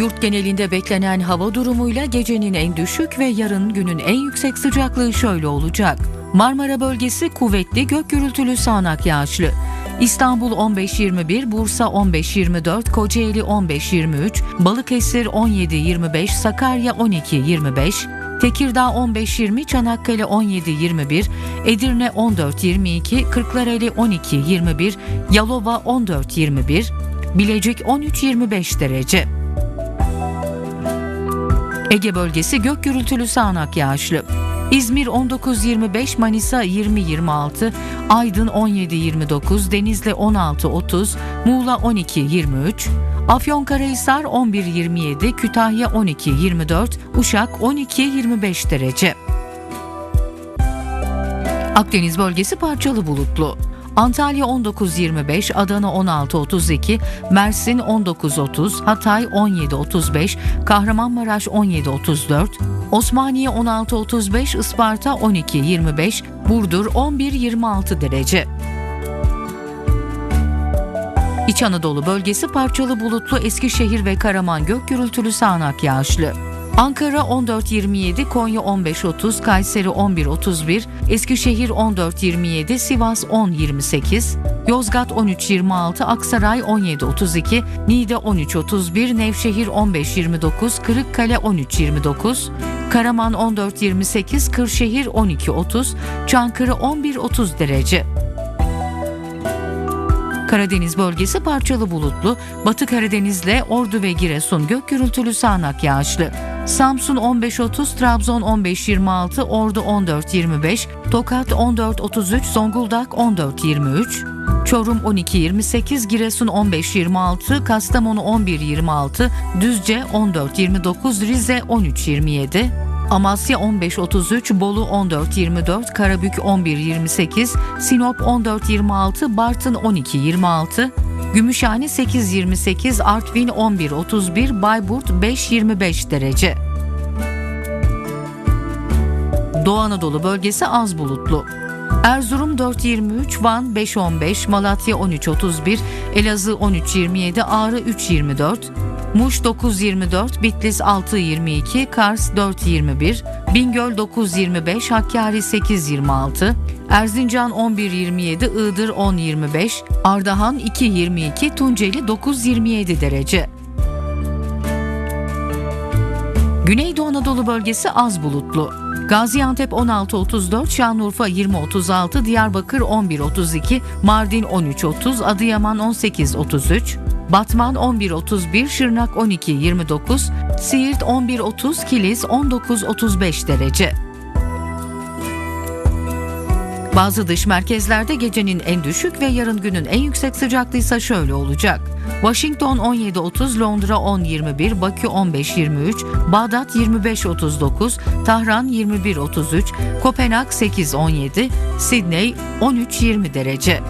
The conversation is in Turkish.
Yurt genelinde beklenen hava durumuyla gecenin en düşük ve yarın günün en yüksek sıcaklığı şöyle olacak. Marmara bölgesi kuvvetli gök gürültülü sağanak yağışlı. İstanbul 15-21, Bursa 15-24, Kocaeli 15-23, Balıkesir 17-25, Sakarya 12-25, Tekirdağ 15-20, Çanakkale 17-21, Edirne 14-22, Kırklareli 12-21, Yalova 14-21, Bilecik 13-25 derece. Ege bölgesi gök gürültülü sağanak yağışlı. İzmir 19-25, Manisa 20-26, Aydın 17-29, Denizli 16-30, Muğla 12-23, Afyonkarahisar 11-27, Kütahya 12-24, Uşak 12-25 derece. Akdeniz bölgesi parçalı bulutlu. Antalya 19.25, Adana 16.32, Mersin 19.30, Hatay 17.35, Kahramanmaraş 17.34, Osmaniye 16.35, Isparta 12.25, Burdur 11.26 derece. İç Anadolu bölgesi parçalı bulutlu Eskişehir ve Karaman gök gürültülü sağanak yağışlı. Ankara 14.27, Konya 15.30, Kayseri 11.31, Eskişehir 14.27, Sivas 10.28, Yozgat 13.26, Aksaray 17.32, Niğde 13.31, Nevşehir 15.29, Kırıkkale 13.29, Karaman 14.28, Kırşehir 12.30, Çankırı 11.30 derece. Karadeniz bölgesi parçalı bulutlu, Batı Karadeniz'le Ordu ve Giresun gök gürültülü sağanak yağışlı. Samsun 15.30, Trabzon 15.26, Ordu 14.25, Tokat 14.33, Zonguldak 14.23, Çorum 12.28, Giresun 15.26, Kastamonu 11.26, Düzce 14.29, Rize 13.27, Amasya 15.33, Bolu 14.24, Karabük 11.28, Sinop 14.26, Bartın 12.26, Gümüşhane 8.28, Artvin 11.31, Bayburt 5.25 derece. Doğu Anadolu bölgesi az bulutlu. Erzurum 4.23, Van 5.15, Malatya 13.31, Elazığ 13.27, Ağrı 3.24, Muş 9.24, Bitlis 6.22, Kars 4.21, Bingöl 9.25, Hakkari 8.26, Erzincan 11.27, Iğdır 10.25, Ardahan 2.22, Tunceli 9.27 derece. Güneydoğu Anadolu bölgesi az bulutlu. Gaziantep 16.34, Şanlıurfa 20.36, Diyarbakır 11.32, Mardin 13.30, Adıyaman 18.33, Batman 11.31, Şırnak 12.29, Siirt 11.30, Kilis 19.35 derece. Bazı dış merkezlerde gecenin en düşük ve yarın günün en yüksek sıcaklığı ise şöyle olacak. Washington 17.30, Londra 10.21, Bakü 15.23, Bağdat 25.39, Tahran 21.33, Kopenhag 8.17, Sydney 13.20 derece.